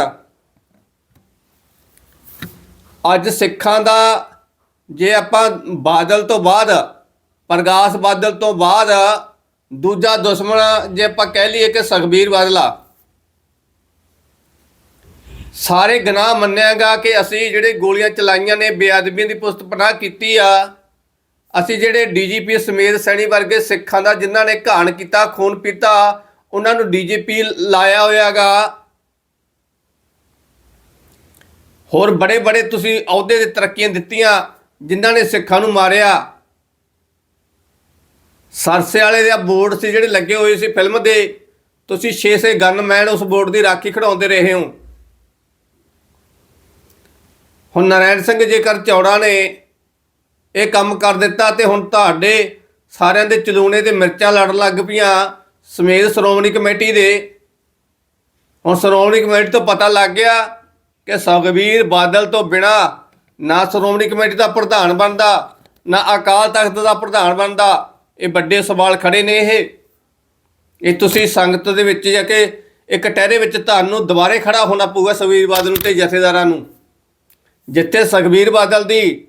ਅੱਜ ਸਿੱਖਾਂ ਦਾ, ਜੇ ਆਪਾਂ ਬਾਦਲ ਤੋਂ ਬਾਅਦ, ਪ੍ਰਗਾਸ ਬਾਦਲ ਤੋਂ ਬਾਅਦ, ਦੂਜਾ ਦੁਸ਼ਮਣ, ਜੇ ਆਪਾਂ ਕਹਿ ਲਈਏ ਕਿ ਸੁਖਬੀਰ ਬਾਦਲਾ ਸਾਰੇ ਗੁਨਾਹ ਮੰਨਿਆਗਾ ਕਿ ਅਸੀਂ ਜਿਹੜੇ ਗੋਲੀਆਂ ਚਲਾਈਆਂ ਨੇ, ਬੇਅਦਬੀਆਂ ਦੀ ਪੁਸਤ ਪਨਾਹ ਕੀਤੀ ਆ, ਅਸੀਂ ਜਿਹੜੇ ਡੀਜੀਪੀ ਸਮੇਤ ਸੈਣੀ ਵਰਗੇ ਸਿੱਖਾਂ ਦਾ ਜਿਨ੍ਹਾਂ ਨੇ ਘਾਣ ਕੀਤਾ, ਖੂਨ ਪੀਤਾ, ਉਹਨਾਂ ਨੂੰ ਡੀਜੀਪੀ ਲਾਇਆ ਹੋਇਆਗਾ। ਹੋਰ ਬੜੇ ਬੜੇ ਤੁਸੀਂ ਅਹੁਦੇ ਦੇ ਤਰੱਕੀਆਂ ਦਿੱਤੀਆਂ, ਜਿਨ੍ਹਾਂ ਨੇ ਸਿੱਖਾਂ ਨੂੰ ਮਾਰਿਆ। ਸਰਸੇ ਵਾਲੇ ਦਾ ਬੋਰਡ ਸੀ ਜਿਹੜੇ ਲੱਗੇ ਹੋਏ ਸੀ ਫਿਲਮ ਦੇ। ਤੁਸੀਂ 6-6 ਗਨਮੈਨ ਉਸ ਬੋਰਡ ਦੀ ਰਾਖੀ ਖੜਾਉਂਦੇ ਰਹੇ ਹੋ। ਹੁਣ ਨਾਰਾਇਣ ਸਿੰਘ ਜੇਕਰ ਚੌੜਾ ਨੇ ਇਹ ਕੰਮ ਕਰ ਦਿੱਤਾ ਤੇ ਹੁਣ ਤੁਹਾਡੇ ਸਾਰਿਆਂ ਦੇ ਚਲੂਣੇ ਤੇ ਮਿਰਚਾਂ ਲੜਨ ਲੱਗ ਪਈਆਂ ਸਮੇਤ ਸ਼੍ਰੋਮਣੀ ਕਮੇਟੀ ਦੇ। ਹੁਣ ਸ਼੍ਰੋਮਣੀ ਕਮੇਟੀ ਤੋਂ ਪਤਾ ਲੱਗ ਗਿਆ ਕਿ ਸੁਖਬੀਰ ਬਾਦਲ ਤੋਂ ਬਿਨਾ ਨਾ ਸ਼੍ਰੋਮਣੀ ਕਮੇਟੀ ਦਾ ਪ੍ਰਧਾਨ ਬਣਦਾ, ਨਾ ਅਕਾਲ ਤਖਤ ਦਾ ਪ੍ਰਧਾਨ ਬਣਦਾ, ਇਹ ਵੱਡੇ ਸਵਾਲ ਖੜੇ ਨੇ ਇਹ। ਇਹ ਤੁਸੀਂ ਸੰਗਤ ਦੇ ਵਿੱਚ ਜਾ ਕੇ ਇੱਕ ਟਹਿਰੇ ਵਿੱਚ ਤੁਹਾਨੂੰ ਦੁਬਾਰੇ ਖੜਾ ਹੋਣਾ ਪਊਗਾ ਸੁਖਬੀਰ ਬਾਦਲ ਨੂੰ ਤੇ ਜਥੇਦਾਰਾਂ ਨੂੰ। ਜਿੱਥੇ ਸੁਖਬੀਰ ਬਾਦਲ ਦੀ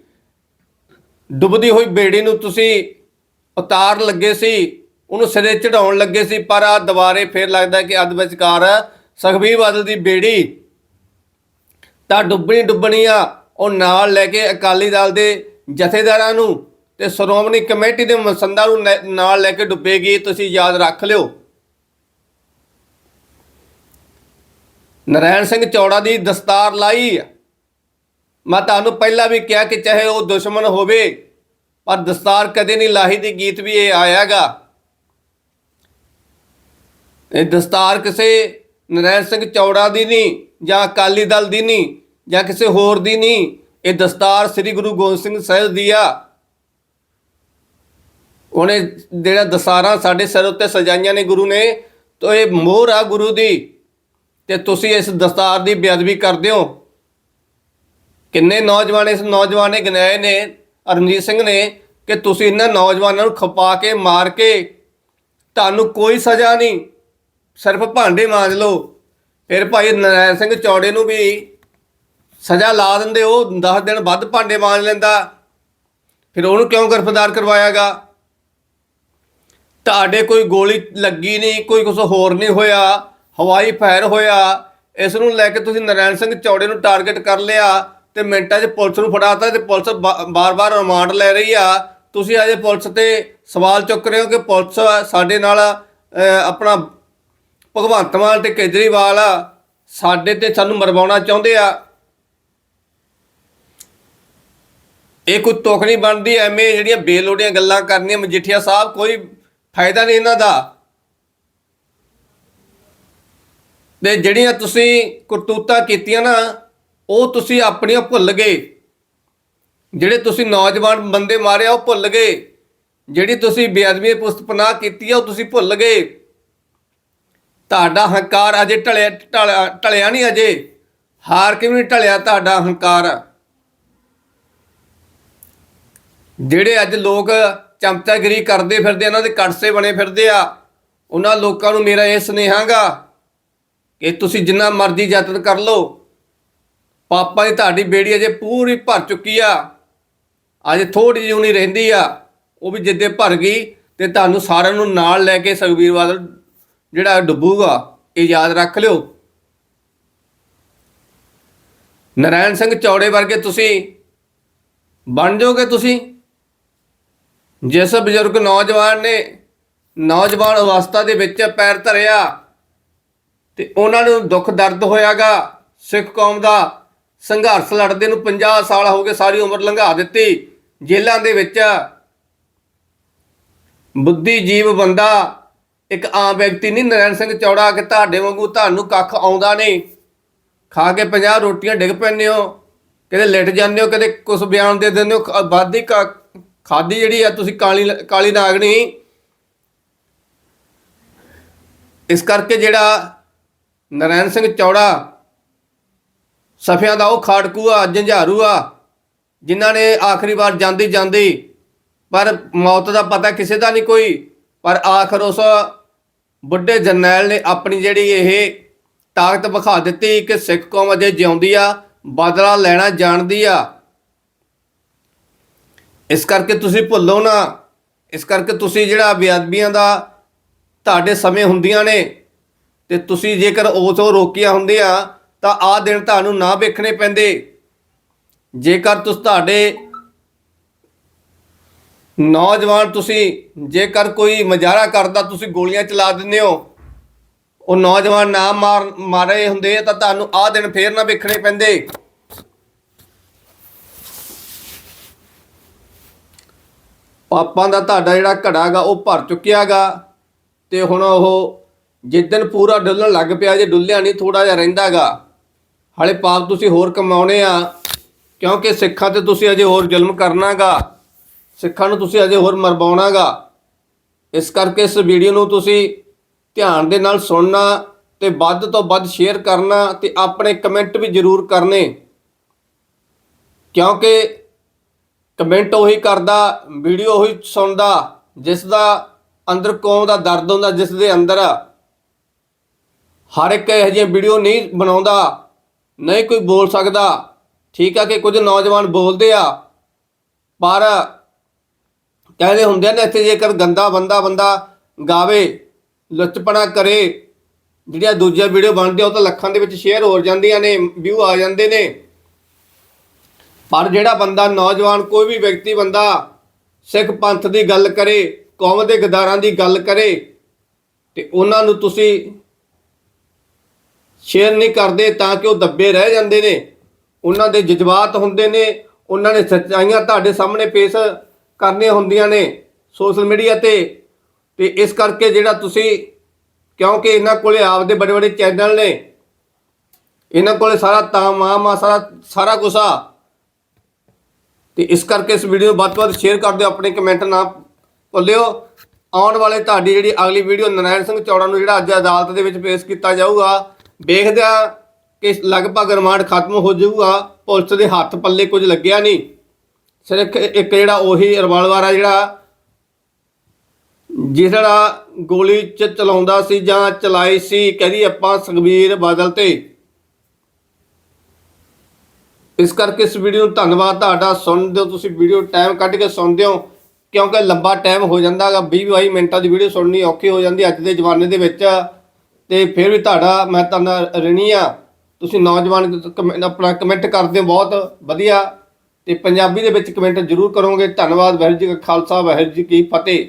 ਡੁੱਬਦੀ ਹੋਈ ਬੇੜੀ ਨੂੰ ਤੁਸੀਂ ਉਤਾਰ ਲੱਗੇ ਸੀ, ਉਹਨੂੰ ਸਿਰੇ ਚੜਾਉਣ ਲੱਗੇ ਸੀ, ਪਰ ਆ ਦੁਬਾਰੇ ਫੇਰ ਲੱਗਦਾ ਕਿ ਅੱਧ ਵਿਚਕਾਰ ਸੁਖਬੀਰ ਬਾਦਲ ਦੀ ਬੇੜੀ ਤਾਂ ਡੁੱਬਣੀ ਡੁੱਬਣੀ ਆ, ਉਹ ਨਾਲ ਲੈ ਕੇ ਅਕਾਲੀ ਦਲ ਦੇ ਜਥੇਦਾਰਾਂ ਨੂੰ ਤੇ ਸ਼੍ਰੋਮਣੀ ਕਮੇਟੀ ਦੇ ਮਸੰਦਾਂ ਨੂੰ ਲੈ- ਨਾਲ ਲੈ ਕੇ ਡੁੱਬੇਗੀ, ਤੁਸੀਂ ਯਾਦ ਰੱਖ ਲਿਓ। ਨਰੈਣ ਸਿੰਘ ਚੌੜਾ ਦੀ ਦਸਤਾਰ ਲਾਈ। ਮੈਂ ਤੁਹਾਨੂੰ ਪਹਿਲਾਂ ਵੀ ਕਿਹਾ ਕਿ ਚਾਹੇ ਉਹ ਦੁਸ਼ਮਣ ਹੋਵੇ, ਪਰ ਦਸਤਾਰ ਕਦੇ ਨਹੀਂ ਲਾਹੀ ਦੀ ਗੀਤ ਵੀ ਇਹ ਆਇਆਗਾ। ਇਹ ਦਸਤਾਰ ਕਿਸੇ ਨਰੈਣ ਸਿੰਘ ਚੌੜਾ ਦੀ ਨਹੀਂ ਜਾਂ ਅਕਾਲੀ ਦਲ ਦੀ ਨਹੀਂ ਜਾਂ ਕਿਸੇ ਹੋਰ ਦੀ ਨਹੀਂ, ਇਹ ਦਸਤਾਰ ਸ੍ਰੀ ਗੁਰੂ ਗੋਬਿੰਦ ਸਿੰਘ ਸਾਹਿਬ ਦੀ ਆ। ਉਹਨੇ ਜਿਹੜਾ ਦਸਾਰਾਂ ਸਾਡੇ ਸਿਰ ਉੱਤੇ ਸਜਾਈਆਂ ਨੇ ਗੁਰੂ ਨੇ, ਤਾਂ ਇਹ ਮੋਹਰ ਆ ਗੁਰੂ ਦੀ। ਤੇ ਤੁਸੀਂ ਇਸ ਦਸਤਾਰ ਦੀ ਬੇਅਦਬੀ ਕਰਦੇ ਹੋ। ਕਿੰਨੇ ਨੌਜਵਾਨ ਇਸ ਨੌਜਵਾਨ ਨੇ ਗਿਣਾਏ ਨੇ ਰਣਜੀਤ ਸਿੰਘ ਨੇ, ਕਿ ਤੁਸੀਂ ਇਹਨਾਂ ਨੌਜਵਾਨਾਂ ਨੂੰ ਖਪਾ ਕੇ, ਮਾਰ ਕੇ, ਤੁਹਾਨੂੰ ਕੋਈ ਸਜ਼ਾ ਨਹੀਂ। ਸਿਰਫ ਭਾਂਡੇ ਮਾਂਜ ਲਓ। ਫਿਰ ਭਾਈ ਨਰਾਇਣ ਸਿੰਘ ਚੌੜੇ ਨੂੰ ਵੀ ਸਜ਼ਾ ਲਾ ਦਿੰਦੇ, ਉਹ 10 ਦਿਨ ਵੱਧ ਭਾਂਡੇ ਮਾਂਜ ਲੈਂਦਾ। ਫਿਰ ਉਹਨੂੰ ਕਿਉਂ ਗ੍ਰਿਫਤਾਰ ਕਰਵਾਇਆਗਾ? ਤੁਹਾਡੇ ਕੋਈ ਗੋਲੀ ਲੱਗੀ ਨਹੀਂ, ਕੋਈ ਕੁਝ ਹੋਰ ਨਹੀਂ ਹੋਇਆ, ਹਵਾਈ ਫਾਇਰ ਹੋਇਆ, ਇਸ ਨੂੰ ਲੈ ਕੇ ਤੁਸੀਂ ਨਰਾਇਣ ਸਿੰਘ ਚੌੜੇ ਨੂੰ ਟਾਰਗੇਟ ਕਰ ਲਿਆ ਤੇ ਮਿੰਟਾਂ 'ਚ ਪੁਲਿਸ ਨੂੰ ਫੜਾਤਾ ਤੇ ਪੁਲਿਸ ਬਾਰ-ਬਾਰ ਰਿਮਾਂਡ ਲੈ ਰਹੀ ਆ। ਤੁਸੀਂ ਅਜੇ ਪੁਲਿਸ ਤੇ ਸਵਾਲ ਚੁੱਕ ਰਹੇ ਹੋ ਕਿ ਪੁਲਿਸ ਸਾਡੇ ਨਾਲ ਆਪਣਾ ਭਗਵੰਤ ਮਾਨ ਤੇ ਕੇਜਰੀਵਾਲ ਸਾਡੇ ਤੇ ਸਾਨੂੰ ਮਰਵਾਉਣਾ ਚਾਹੁੰਦੇ ਆ। ਇਹ ਕੋਈ ਤੁਕ ਨਹੀਂ ਬਣਦੀ, ਐਵੇਂ ਜਿਹੜੀਆਂ ਬੇਲੋੜੀਆਂ ਗੱਲਾਂ ਕਰਨੀਆਂ ਮਜੀਠੀਆ ਸਾਹਿਬ, ਕੋਈ ਫਾਇਦਾ ਨਹੀਂ ਇਹਨਾਂ ਦਾ। ਤੇ ਜਿਹੜੀਆਂ ਤੁਸੀਂ ਕਰਤੂਤਾਂ ਕੀਤੀਆਂ ਨਾ, ਉਹ ਤੁਸੀਂ ਆਪਣੀਆਂ ਭੁੱਲ ਗਏ। ਜਿਹੜੇ ਤੁਸੀਂ ਨੌਜਵਾਨ ਬੰਦੇ ਮਾਰੇ ਆ, ਉਹ ਭੁੱਲ ਗਏ। ਜਿਹੜੀ ਤੁਸੀਂ ਬੇਅਦਬੀ ਦੀ ਪੁਸਤ ਪਨਾਹ ਕੀਤੀ ਆ, ਉਹ ਤੁਸੀਂ ਭੁੱਲ ਗਏ। ਤੁਹਾਡਾ ਹੰਕਾਰ ਅਜੇ ਢਲਿਆ ਢਲਿਆ- ਢਲਿਆ ਨਹੀਂ ਅਜੇ। ਹਾਰ ਕਿਉਂ ਨਹੀਂ ਢਲਿਆ ਤੁਹਾਡਾ ਹੰਕਾਰ? ਜਿਹੜੇ ਅੱਜ ਲੋਕ ਚਮਚਾਗਿਰੀ ਕਰਦੇ ਫਿਰਦੇ ਇਹਨਾਂ ਦੇ ਕੜਸੇ ਬਣੇ ਫਿਰਦੇ ਆ, ਉਹਨਾਂ ਲੋਕਾਂ ਨੂੰ ਮੇਰਾ ਇਹ ਸੁਨੇਹਾਗਾ ਕਿ ਤੁਸੀਂ ਜਿੰਨਾ ਮਰਜ਼ੀ ਯਤਨ ਕਰ ਲਓ। ਪਾਪਾ ਦੀ ਤੁਹਾਡੀ ਬੇੜੀ ਅਜੇ ਪੂਰੀ ਭਰ ਚੁੱਕੀ ਆ। ਅਜੇ ਥੋੜੀ ਜਿਹੀ ਨਹੀਂ ਰਹਿੰਦੀ ਆ, ਉਹ ਵੀ ਜਿੱਦੇ ਭਰ ਗਈ ਤੇ ਤੁਹਾਨੂੰ ਸਾਰਿਆਂ ਨੂੰ ਨਾਲ ਲੈ ਕੇ ਸੁਖਬੀਰ ਬਾਦਲ ਜਿਹੜਾ ਡੁੱਬੂਗਾ, ਇਹ ਯਾਦ ਰੱਖ ਲਿਓ। ਨਰਾਇਣ ਸਿੰਘ ਚੌੜੇ ਵਰਗੇ ਤੁਸੀਂ ਬਣ ਜਾਓਗੇ ਤੁਸੀਂ। ਜਿਸ ਬਜ਼ੁਰਗ ਨੌਜਵਾਨ ਨੇ ਨੌਜਵਾਨ ਅਵਸਥਾ ਦੇ ਵਿੱਚ ਪੈਰ ਧਰਿਆ ਤੇ ਉਹਨਾਂ ਨੂੰ ਦੁੱਖ ਦਰਦ ਹੋਇਆਗਾ, ਸਿੱਖ ਕੌਮ ਦਾ ਸੰਘਰਸ਼ ਲੜਦੇ ਨੂੰ 50 ਸਾਲ ਹੋ ਗਏ, ਸਾਰੀ ਉਮਰ ਲੰਘਾ ਦਿੱਤੀ, ਜੇਲ੍ਹਾਂ ਦੇ ਵਿੱਚ ਬੁੱਧੀ ਜੀਵ ਬੰਦਾ ਇੱਕ ਆਮ ਵਿਅਕਤੀ ਨਹੀਂ, ਨਰੈਣ ਸਿੰਘ ਚੌੜਾ ਕਿ ਤੁਹਾਡੇ ਵਾਂਗੂ ਤੁਹਾਨੂੰ ਕੱਖ ਆਉਂਦਾ ਨਹੀਂ। ਖਾ ਕੇ 50 ਰੋਟੀਆਂ ਡਿੱਗ ਪੈਂਦੇ ਹੋ ਕਦੇ ਲਿਟ ਜਾਂਦੇ ਹੋ ਕਦੇ ਕੁਝ ਬਿਆਨ ਦੇ ਦਿੰਦੇ ਹੋ ਬਾਦੀ ਖਾਦੀ ਜਿਹੜੀ ਆ ਤੁਸੀਂ ਕਾਲੀ ਕਾਲੀ ਨਾਗਣੀ ਇਸ ਕਰਕੇ ਜਿਹੜਾ ਨਰੈਣ ਸਿੰਘ ਚੌੜਾ ਸਫਿਆਂ ਦਾ ਉਹ ਖਾੜਕੂ ਆ ਜੰਝਾਰੂ ਆ, ਜਿਨ੍ਹਾਂ ਨੇ ਆਖਰੀ ਵਾਰ ਜਾਂਦੀ ਜਾਂਦੀ ਪਰ ਮੌਤ ਦਾ ਪਤਾ ਕਿਸੇ ਦਾ ਨਹੀਂ ਕੋਈ। ਪਰ ਆਖਰ ਉਸ ਬੁੱਢੇ ਜਰਨੈਲ ਨੇ ਆਪਣੀ ਜਿਹੜੀ ਇਹ ਤਾਕਤ ਵਿਖਾ ਦਿੱਤੀ ਕਿ ਸਿੱਖ ਕੌਮ ਅਜੇ ਜਿਉਂਦੀ ਆ, ਬਦਲਾ ਲੈਣਾ ਜਾਣਦੀ ਆ। ਇਸ ਕਰਕੇ ਤੁਸੀਂ ਭੁੱਲੋ ਨਾ। ਇਸ ਕਰਕੇ ਤੁਸੀਂ ਜਿਹੜਾ ਬੇਅਦਬੀਆਂ ਦਾ ਤੁਹਾਡੇ ਸਮੇਂ ਹੁੰਦੀਆਂ ਨੇ ਤੇ ਤੁਸੀਂ ਜੇਕਰ ਉਹ ਤੋਂ ਰੋਕੀਆਂ ਹੁੰਦੀਆਂ ਤਾਂ ਆ ਦਿਨ ਤੁਹਾਨੂੰ ਨਾ ਵੇਖਣੇ ਪੈਂਦੇ। ਜੇਕਰ ਤੁਸੀਂ ਤੁਹਾਡੇ ਨੌਜਵਾਨ ਤੁਸੀਂ, ਜੇਕਰ ਕੋਈ ਮਜ਼ਾਰਾ ਕਰਦਾ, ਤੁਸੀਂ ਗੋਲੀਆਂ ਚਲਾ ਦਿੰਦੇ ਹੋ। ਉਹ ਨੌਜਵਾਨ ਨਾ ਮਾਰ, ਮਾਰੇ ਹੁੰਦੇ, ਤਾਂ ਤੁਹਾਨੂੰ ਆਹ ਦਿਨ ਫੇਰ ਨਾ ਵੇਖਣੇ ਪੈਂਦੇ। ਪਾਪਾਂ ਦਾ ਤੁਹਾਡਾ ਜਿਹੜਾ ਘੜਾਗਾ, ਉਹ ਭਰ ਚੁੱਕਿਆਗਾ। ਤੇ ਹੁਣ ਉਹ ਜਿੱਦਨ ਪੂਰਾ ਡੁੱਲਣ ਲੱਗ ਪਿਆ, ਜੇ ਡੁੱਲਿਆ ਨਹੀਂ ਥੋੜਾ ਜਿਹਾ ਰਹਿੰਦਾਗਾ। ਹਲੇ ਪਾਪ ਤੁਸੀਂ ਹੋਰ ਕਮਾਉਣੇ ਆ, ਕਿਉਂਕਿ ਸਿੱਖਾਂ ਤੇ ਤੁਸੀਂ ਅਜੇ ਹੋਰ ਜ਼ੁਲਮ ਕਰਨਾਗਾ। ਸਿੱਖਾਂ ਨੂੰ ਤੁਸੀਂ ਅਜੇ ਹੋਰ ਮਰਵਾਉਣਾਗਾ। ਇਸ ਕਰਕੇ ਇਸ ਵੀਡੀਓ ਨੂੰ ਤੁਸੀਂ ਧਿਆਨ ਦੇ ਨਾਲ ਸੁਣਨਾ ਤੇ ਵੱਧ ਤੋਂ ਵੱਧ ਸ਼ੇਅਰ ਕਰਨਾ ਤੇ ਆਪਣੇ ਕਮੈਂਟ ਵੀ ਜ਼ਰੂਰ ਕਰਨੇ। ਕਿਉਂਕਿ ਕਮੈਂਟ ਉਹੀ ਕਰਦਾ ਵੀਡੀਓ ਉਹੀ ਸੁਣਦਾ, ਜਿਸ ਦਾ ਅੰਦਰ ਕੌਮ ਦਾ ਦਰਦ ਹੁੰਦਾ, ਜਿਸ ਦੇ ਅੰਦਰ ਹਰ ਇੱਕ ਇਹੋ ਜਿਹੀ ਵੀਡੀਓ ਨਹੀਂ ਬਣਾਉਂਦਾ, ਨਹੀਂ ਕੋਈ ਬੋਲ ਸਕਦਾ। ਠੀਕ ਆ ਕਿ ਕੁਝ ਨੌਜਵਾਨ ਬੋਲਦੇ ਆ, ਪਰ ਕਹਿੰਦੇ ਹੁੰਦੇ ਨੇ ਇੱਥੇ ਜੇਕਰ ਗੰਦਾ ਬੰਦਾ ਬੰਦਾ ਗਾਵੇ, ਲੁੱਚਪਣਾ ਕਰੇ, ਜਿਹੜੀਆਂ ਦੂਜੀਆਂ ਵੀਡੀਓ ਬਣਦੀਆਂ, ਉਹ ਤਾਂ ਲੱਖਾਂ ਦੇ ਵਿੱਚ ਸ਼ੇਅਰ ਹੋ ਜਾਂਦੀਆਂ ਨੇ ਵਿਊ ਆ ਜਾਂਦੇ ਨੇ। ਪਰ ਜਿਹੜਾ ਬੰਦਾ, ਨੌਜਵਾਨ, ਕੋਈ ਵੀ ਵਿਅਕਤੀ ਬੰਦਾ ਸਿੱਖ ਪੰਥ ਦੀ ਗੱਲ ਕਰੇ, ਕੌਮ ਦੇ ਗਦਾਰਾਂ ਦੀ ਗੱਲ ਕਰੇ, ਤੇ ਉਹਨਾਂ ਨੂੰ ਤੁਸੀਂ ਸ਼ੇਅਰ ਨਹੀਂ ਕਰਦੇ, ਤਾਂ ਕਿ ਉਹ ਦੱਬੇ ਰਹਿ ਜਾਂਦੇ ਨੇ। ਉਹਨਾਂ ਦੇ ਜਜ਼ਬਾਤ ਹੁੰਦੇ ਨੇ, ਉਹਨਾਂ ਨੇ ਸੱਚਾਈਆਂ ਤੁਹਾਡੇ ਸਾਹਮਣੇ ਪੇਸ਼ ਕਰਨੀਆਂ ਹੁੰਦੀਆਂ ਨੇ ਸੋਸ਼ਲ ਮੀਡੀਆ ਤੇ। ਤੇ ਇਸ ਕਰਕੇ ਜਿਹੜਾ ਤੁਸੀਂ, ਕਿਉਂਕਿ ਇਹਨਾਂ ਕੋਲੇ ਆਪਦੇ ਬੜੇ ਬੜੇ ਚੈਨਲ ਨੇ, ਇਹਨਾਂ ਕੋਲੇ ਸਾਰਾ ਤਾਮਾਮ ਆ ਸਾਰਾ ਸਾਰਾ ਕੁਛ ਆ। ਤੇ ਇਸ ਕਰਕੇ ਇਸ ਵੀਡੀਓ ਨੂੰ ਵੱਧ ਤੋਂ ਵੱਧ ਸ਼ੇਅਰ ਕਰ ਦਿਓ, ਆਪਣੇ ਕਮੈਂਟ ਨਾ ਭੁੱਲਿਓ। ਆਉਣ ਵਾਲੇ ਤੁਹਾਡੀ ਜਿਹੜੀ ਅਗਲੀ ਵੀਡੀਓ ਨਰਾਇਣ ਸਿੰਘ ਚੌੜਾ ਨੂੰ ਜਿਹੜਾ ਅੱਜ ਅਦਾਲਤ ਦੇ ਵਿੱਚ ਪੇਸ਼ ਕੀਤਾ ਜਾਊਗਾ, ਵੇਖਦੇ ਆ ਕਿ ਲਗਭਗ ਰਿਮਾਂਡ ਖਤਮ ਹੋ ਜਾਊਗਾ, ਪੁਲਿਸ ਦੇ ਹੱਥ ਪੱਲੇ ਕੁਝ ਲੱਗਿਆ ਨਹੀਂ। ਸਿਰਫ ਇੱਕ ਜਿਹੜਾ ਉਹੀ ਰਿਵਾਲਵਰ ਆ ਜਿਹੜਾ ਜਿਹੜਾ ਗੋਲੀ ਚ ਚਲਾਉਂਦਾ ਸੀ ਜਾਂ ਚਲਾਈ ਸੀ, ਕਹਦੀ ਆਪਾਂ ਸੁਖਬੀਰ ਬਾਦਲ ਤੇ। ਇਸ ਕਰਕੇ ਇਸ ਵੀਡੀਓ ਨੂੰ ਧੰਨਵਾਦ, ਤੁਹਾਡਾ ਸੁਣਦੇ ਹੋ ਤੁਸੀਂ ਵੀਡੀਓ ਟਾਈਮ ਕੱਢ ਕੇ ਸੁਣਦੇ ਹੋ ਕਿਉਂਕਿ ਲੰਬਾ ਟਾਈਮ ਹੋ ਜਾਂਦਾ ਹੈਗਾ 20 22 ਮਿੰਟਾਂ ਦੀ ਵੀਡੀਓ ਸੁਣਨੀ ਔਖੀ ਹੋ ਜਾਂਦੀ ਅੱਜ ਦੇ ਜ਼ਮਾਨੇ ਦੇ ਵਿੱਚ। ਤੇ ਫਿਰ ਵੀ ਤੁਹਾਡਾ, ਮੈਂ ਤੁਹਾਨੂੰ ਰਣੀ ਆ। ਤੁਸੀਂ ਨੌਜਵਾਨ, ਕਮੈ- ਆਪਣਾ ਕਮੈਂਟ ਕਰਦੇ ਹੋ ਬਹੁਤ ਵਧੀਆ। ਤੇ ਪੰਜਾਬੀ ਦੇ ਵਿੱਚ ਕਮੈਂਟ ਜ਼ਰੂਰ ਕਰੋਗੇ। ਧੰਨਵਾਦ, ਵਾਹਿਗੁਰੂ ਜੀ ਕਾ ਖਾਲਸਾ, ਵਾਹਿਗੁਰੂ ਜੀ ਕੀ ਫਤਿਹ।